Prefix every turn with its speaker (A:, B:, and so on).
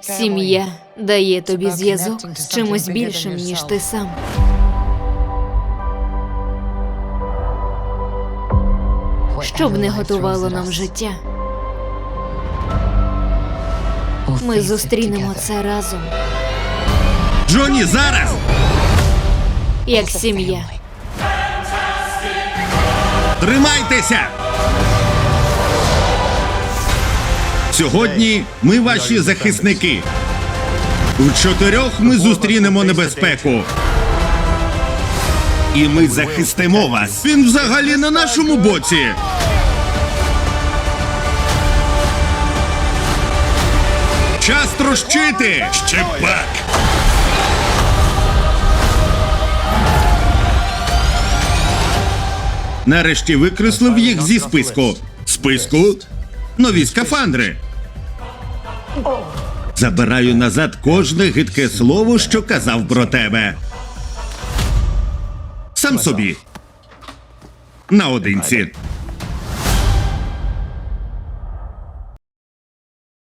A: Сім'я дає тобі зв'язок з чимось більшим, ніж ти сам. Щоб не готувало нам життя, ми зустрінемо це разом,
B: Джоні, зараз!
A: як сім'я.
B: Тримайтеся! Сьогодні ми ваші захисники. У чотирьох ми зустрінемо небезпеку. І ми захистимо вас. Він взагалі на нашому боці. Час трощити! Ще пак! Нарешті викреслив їх зі списку. Списку? Нові скафандри. Забираю назад кожне гидке слово, що казав про тебе. Сам собі. Наодинці.